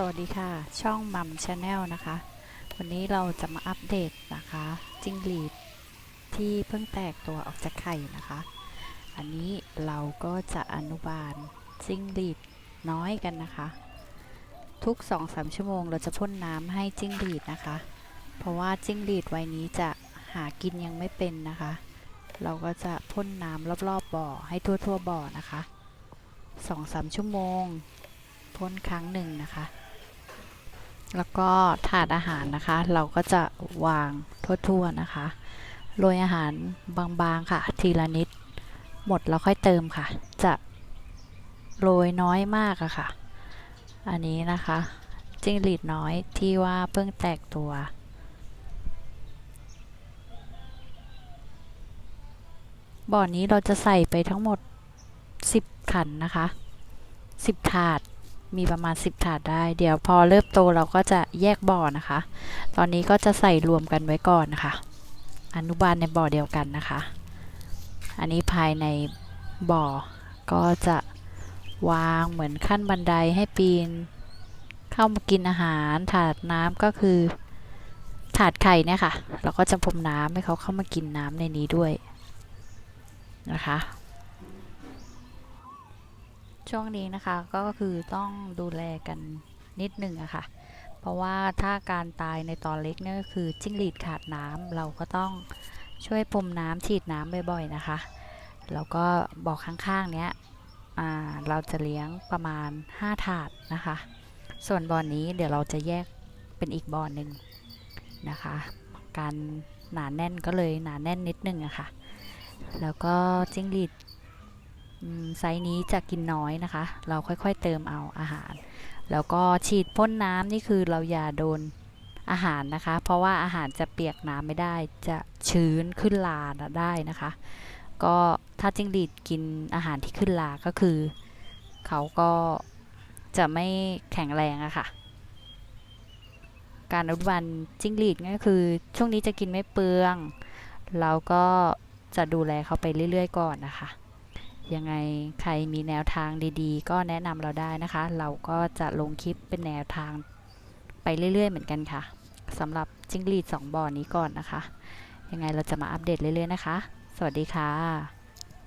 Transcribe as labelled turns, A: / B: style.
A: สวัสดีค่ะ ช่องมัมชาแนลนะคะ วันนี้เราจะมาอัปเดตนะคะ จิ้งหรีดที่เพิ่งแตกตัวออกจากไข่นะคะ อันนี้เราก็จะอนุบาลจิ้งหรีดน้อยกันนะคะ ทุก 2-3 ชั่วโมงเราจะพ่นน้ำให้จิ้งหรีดนะคะ เพราะว่าจิ้งหรีดวัยนี้จะหากินยังไม่เป็นนะคะ เราก็จะพ่นน้ำรอบๆบบ่อให้ทั่วๆบ่อนะคะ2-3ชั่วโมงพ่นครั้งหนึ่งนะคะ แล้วก็ถาดอาหารนะคะ เราก็จะวางทั่วๆนะคะ โรยอาหารบางๆค่ะ ทีละนิด หมดแล้วค่อยเติมค่ะ จะโรยน้อยมากอะค่ะ อันนี้นะคะ จิ้งหรีดน้อยที่ว่าเพิ่งแตกตัวบ่อนี้เราจะใส่ไปทั้งหมด 10 ขันนะคะ 10 ถาด มีประมาณ 10 ถาดได้ เดี๋ยวพอเริ่มโตเราก็จะแยกบ่อนะคะ ตอนนี้ก็จะใส่รวมกันไว้ก่อนนะคะ อนุบาลในบ่อเดียวกันนะคะ อันนี้ภายในบ่อก็จะวางเหมือนขั้นบันไดให้ปีน เข้ามากินอาหาร ถาดน้ำก็คือ ถาดไข่เนี่ยค่ะ เราก็จะพรมน้ำให้เขาเข้ามากินน้ำในนี้ด้วยนะคะ ช่วงนี้นะคะก็คือต้องดูแลกันนิดหนึ่งอะค่ะ เพราะว่าถ้าการตายในตอนเล็กเนี่ยก็คือจิ้งหรีดขาดน้ำเราก็ต้องช่วยพรมน้ำฉีดน้ำบ่อยๆนะคะ แล้วก็บอกข้างๆเนี้ยเราจะเลี้ยงประมาณ 5 ถาดนะคะ ส่วนบ่อนนี้เดี๋ยวเราจะแยกเป็นอีกบ่อนหนึ่งนะคะ การหนาแน่นก็เลยหนาแน่นนิดนึงอะค่ะ แล้วก็จิ้งหรีด ไซส์นี้จะกินน้อยนะคะ เราค่อยๆเติมเอาอาหาร แล้วก็ฉีดพ่นน้ำนี่คือเราอย่าโดนอาหารนะคะ เพราะว่าอาหารจะเปียกน้ำไม่ได้ จะชื้นขึ้นลาได้นะคะ ก็ถ้าจิ้งหรีดกินอาหารที่ขึ้นลาก็คือ เขาก็จะไม่แข็งแรงอะค่ะ การอนุบาลจิ้งหรีดก็คือ ช่วงนี้จะกินไม่เปลือง เราก็จะดูแลเขาไปเรื่อยๆ ก่อนนะคะ ยังไงใครมีแนวทางดีๆ ก็แนะนำเราได้นะคะ เราก็จะลงคลิปเป็นแนวทางไปเรื่อย ๆ เหมือนกันค่ะสำหรับจิ้งหรีด2บ่อนี้ก่อนนะคะ ยังไงเราจะมาอัปเดตเรื่อย ๆ นะคะ สวัสดีค่ะ